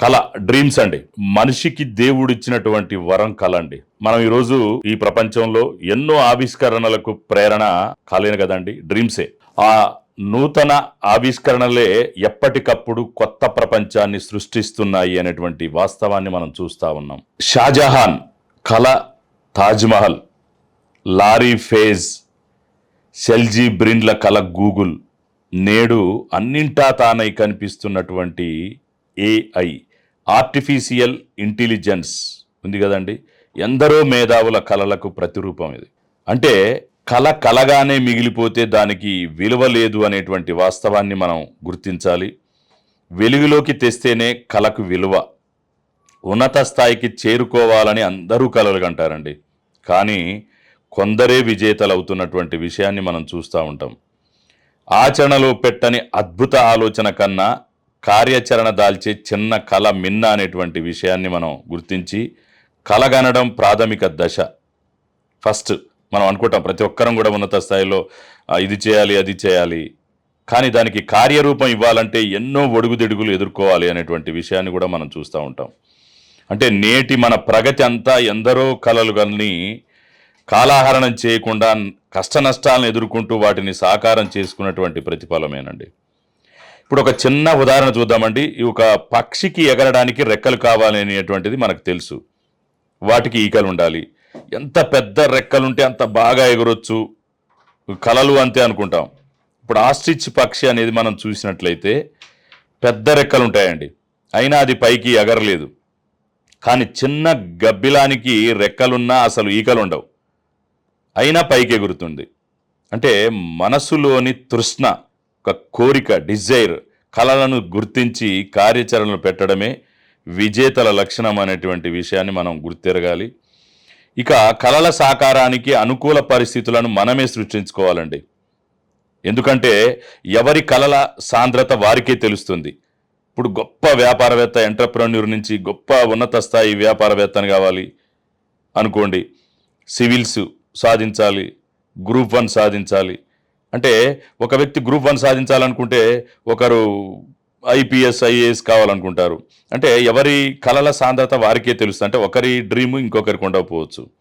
కళ డ్రీమ్స్ అండి. మనిషికి దేవుడు ఇచ్చినటువంటి వరం కళ అండి. మనం ఈరోజు ఈ ప్రపంచంలో ఎన్నో ఆవిష్కరణలకు ప్రేరణ కలేను కదండి డ్రీమ్సే ఆ నూతన ఆవిష్కరణలే ఎప్పటికప్పుడు కొత్త ప్రపంచాన్ని సృష్టిస్తున్నాయి అనేటువంటి వాస్తవాన్ని మనం చూస్తా ఉన్నాం. షాజహాన్ కళ తాజ్మహల్ లారీ ఫేజ్ సెల్జీ బ్రిన్ల కళ గూగుల్ నేడు అన్నింటా తానై కనిపిస్తున్నటువంటి ఏఐ. ఆర్టిఫిషియల్ ఇంటెలిజెన్స్ ఉంది కదండి. ఎందరో మేధావుల కళలకు ప్రతిరూపం ఇది. అంటే కళ కలగానే మిగిలిపోతే దానికి విలువ లేదు అనేటువంటి వాస్తవాన్ని మనం గుర్తించాలి. వెలుగులోకి తెస్తేనే కళకు విలువ. ఉన్నత స్థాయికి చేరుకోవాలని అందరూ కలలు కంటారండి కానీ కొందరే విజేతలు అవుతున్నటువంటి విషయాన్ని మనం చూస్తూ ఉంటాం. ఆచరణలో పెట్టని అద్భుత ఆలోచన కన్నా కార్యాచరణ దాల్చే చిన్న కళ మిన్న అనేటువంటి విషయాన్ని మనం గుర్తించి కలగనడం ప్రాథమిక దశ. ఫస్ట్ మనం అనుకుంటాం ప్రతి ఒక్కరం కూడా ఉన్నత స్థాయిలో ఇది చేయాలి అది చేయాలి. కానీ దానికి కార్యరూపం ఇవ్వాలంటే ఎన్నో ఒడుగుదిడుగులు ఎదుర్కోవాలి అనేటువంటి విషయాన్ని కూడా మనం చూస్తూ ఉంటాం. అంటే నేటి మన ప్రగతి అంతా ఎందరో కలలు కానీ కాలాహరణం చేయకుండా కష్ట నష్టాలను ఎదుర్కొంటూ వాటిని సాకారం చేసుకున్నటువంటి ప్రతిఫలమేనండి. ఇప్పుడు ఒక చిన్న ఉదాహరణ చూద్దామండి. ఈ ఒక పక్షికి ఎగరడానికి రెక్కలు కావాలి అనేటువంటిది మనకు తెలుసు. వాటికి ఈకలు ఉండాలి. ఎంత పెద్ద రెక్కలుంటే అంత బాగా ఎగరొచ్చు. కలలు అంతే అనుకుంటాం. ఇప్పుడు ఆస్ట్రిచ్ పక్షి అనేది మనం చూసినట్లయితే పెద్ద రెక్కలు ఉంటాయండి అయినా అది పైకి ఎగరలేదు. కానీ చిన్న గబ్బిలానికి రెక్కలున్నా అసలు ఈకలు ఉండవు అయినా పైకి ఎగురుతుంది అంటే మనసులోని తృష్ణ ఒక కోరిక డిజైర్ కళలను గుర్తించి కార్యాచరణలు పెట్టడమే విజేతల లక్షణం అనేటువంటి విషయాన్ని మనం గుర్తెరగాలి. ఇక కళల సాకారానికి అనుకూల పరిస్థితులను మనమే సృష్టించుకోవాలండి. ఎందుకంటే ఎవరి కళల సాంద్రత వారికే తెలుస్తుంది. ఇప్పుడు గొప్ప వ్యాపారవేత్త ఎంటర్ప్రెన్యూర్ నుంచి గొప్ప ఉన్నత స్థాయి వ్యాపారవేత్తని కావాలి అనుకోండి. సివిల్స్ సాధించాలి గ్రూప్ వన్ సాధించాలి అంటే ఒక వ్యక్తి గ్రూప్ వన్ సాధించాలనుకుంటే ఒకరు ఐపీఎస్ ఐఏఎస్ కావాలనుకుంటారు. అంటే ఎవరి కళల సాంద్రత వారికే తెలుస్తుంది. అంటే ఒకరి డ్రీమ్ ఇంకొకరికి ఉండకపోవచ్చు.